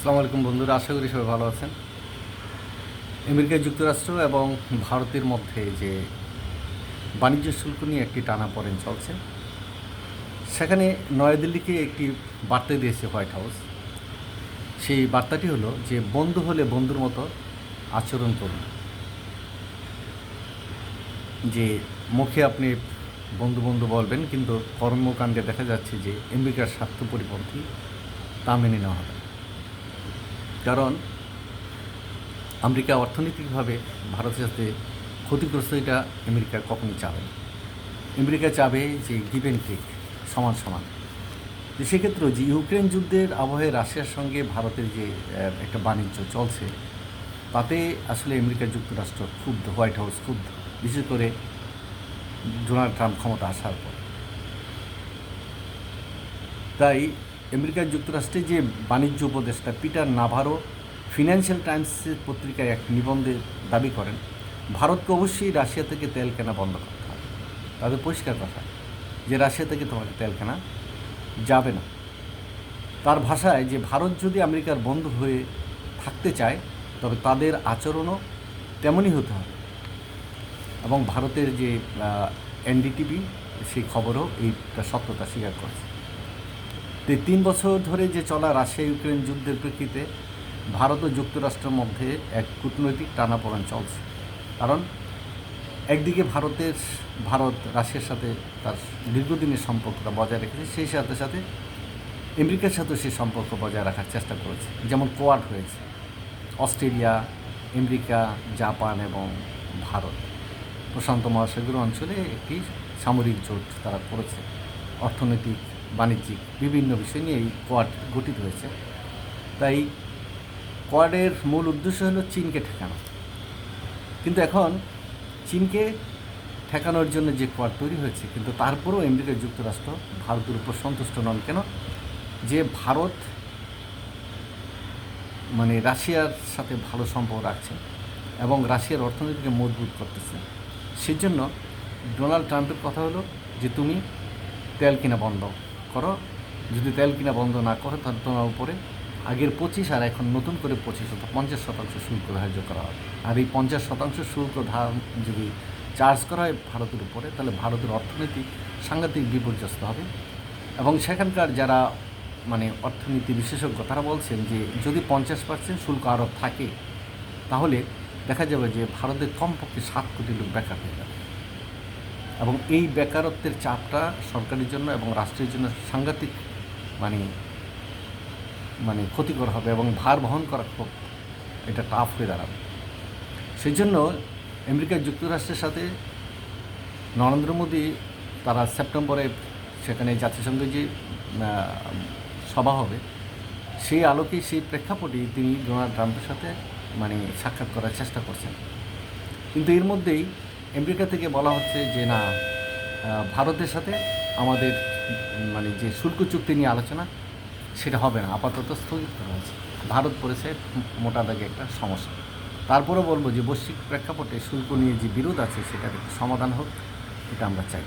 আসসালামু আলাইকুম বন্ধুরা, আশা করি সবাই ভালো আছেন। আমেরিকা যুক্তরাষ্ট্র এবং ভারতের মধ্যে যে বাণিজ্য শুল্ক নিয়ে একটি টানা পড়েন চলছে, সেখানে নয়াদিল্লিকে একটি বার্তা দিয়েছে হোয়াইট হাউস। সেই বার্তাটি হলো যে, বন্ধু হলে বন্ধুর মতো আচরণ করুন। যে মুখে আপনি বন্ধু বন্ধু বলবেন, কিন্তু কর্মকাণ্ডে দেখা যাচ্ছে যে আমেরিকার স্বার্থ পরিপন্থী তা মেনে নেওয়া হবে। কারণ আমেরিকা অর্থনৈতিকভাবে ভারতের সাথে ক্ষতিগ্রস্ত, এটা আমেরিকা কখনই চাবে আমেরিকা চাবে যে গিভ অ্যান্ড টেক সমান সমান। তো সেক্ষেত্রে যে ইউক্রেন যুদ্ধের আবহে রাশিয়ার সঙ্গে ভারতের যে একটা বাণিজ্য চলছে, তাতে আসলে আমেরিকা যুক্তরাষ্ট্র ক্ষুব্ধ, হোয়াইট হাউস ক্ষুব্ধ, বিশেষ করে ডোনাল্ড ট্রাম্প ক্ষমতা আসার পর। তাই আমেরিকা যুক্তরাষ্ট্রে যে বাণিজ্য উপদেষ্টা পিটার নাভারো ফিনান্সিয়াল টাইমসের পত্রিকায় এক নিবন্ধে দাবি করেন, ভারতকে অবশ্যই রাশিয়া থেকে তেল কেনা বন্ধ করতে হবে। তাদের পরিষ্কার কথা, যে রাশিয়া থেকে তোমাকে তেল কেনা যাবে না। তার ভাষায় যে ভারত যদি আমেরিকার বন্ধু হয়ে থাকতে চায়, তবে তাদের আচরণও তেমনই হতে হবে। এবং ভারতের যে এনডিটিভি, সেই খবরও এইটা সত্যতা স্বীকার করেছে। তো তিন বছর ধরে যে চলা রাশিয়া ইউক্রেন যুদ্ধের প্রেক্ষিতে ভারত ও যুক্তরাষ্ট্রের মধ্যে এক কূটনৈতিক টানাপোড়েন চলছে। কারণ একদিকে ভারতের, ভারত রাশিয়ার সাথে তার দীর্ঘদিনের সম্পর্কটা বজায় রেখেছে, সেই সাথে সাথে আমেরিকার সাথেও সেই সম্পর্ক বজায় রাখার চেষ্টা করেছে। যেমন কোয়াড হয়েছে, অস্ট্রেলিয়া, আমেরিকা, জাপান এবং ভারত। প্রশান্ত মহাসাগর অঞ্চলে একটি সামরিক জোট তারা করেছে। অর্থনৈতিক বাণিজ্যিক বিভিন্ন বিষয় নিয়ে এই কোয়াড গঠিত হয়েছে। তাই কোয়াডের মূল উদ্দেশ্য হলো চীনকে ঠেকানো। কিন্তু এখন চীনকে ঠেকানোর জন্য যে কোয়াড তৈরি হয়েছে, কিন্তু তারপরেও আমেরিকা যুক্তরাষ্ট্র ভারতের উপর সন্তুষ্ট নন। কেন? যে ভারত মানে রাশিয়ার সাথে ভালো সম্পর্ক রাখছে এবং রাশিয়ার অর্থনীতিকে মজবুত করতেছে। সেজন্য ডোনাল্ড ট্রাম্পের কথা হলো যে, তুমি তেল কিনা বন্ধ। করো। যদি তেল কিনা বন্ধ না করো, তাহলে তোমার উপরে আগের পঁচিশ আর এখন নতুন করে পঁচিশ অর্থাৎ পঞ্চাশ শতাংশ শুল্ক ধার্য করা হবে। আর এই পঞ্চাশ শতাংশ শুল্ক ধার যদি চার্জ করা হয় ভারতের উপরে, তাহলে ভারতের অর্থনীতি সাংঘাতিক বিপর্যস্ত হবে। এবং সেখানকার যারা মানে অর্থনীতি বিশেষজ্ঞ, তারা বলছেন যে যদি পঞ্চাশ পার্সেন্ট শুল্ক আরোপ থাকে, তাহলে দেখা যাবে যে ভারতের কমপক্ষে সাত কোটি লোক বেকার হয়ে যাবে। এবং এই বেকারত্বের চাপটা সরকারের জন্য এবং রাষ্ট্রের জন্য সাংঘাতিক মানে মানে ক্ষতিকর হবে এবং ভার বহন করা খুব এটা টাফ হয়ে দাঁড়াবে। সেই জন্য আমেরিকা যুক্তরাষ্ট্রের সাথে নরেন্দ্র মোদী তারা সেপ্টেম্বরে সেখানে জাতিসংঘে যে সভা হবে, সেই আলোকে সেই প্রেক্ষাপটেই তিনি ডোনাল্ড ট্রাম্পের সাথে মানে সাক্ষাৎ করার চেষ্টা করছেন। কিন্তু এর মধ্যেই আমেরিকা থেকে বলা হচ্ছে যে না ভারতের সাথে আমাদের মানে যে শুল্ক চুক্তি নিয়ে আলোচনা, সেটা হবে না। আপাতত স্থগিত হয়েছে। ভারত পড়েছে মোটা দাগে একটা সমস্যা। তারপরেও বলব যে বৈশ্বিক প্রেক্ষাপটে শুল্ক নিয়ে যে বিরোধ আছে, সেটার একটু সমাধান হোক, এটা আমরা চাই।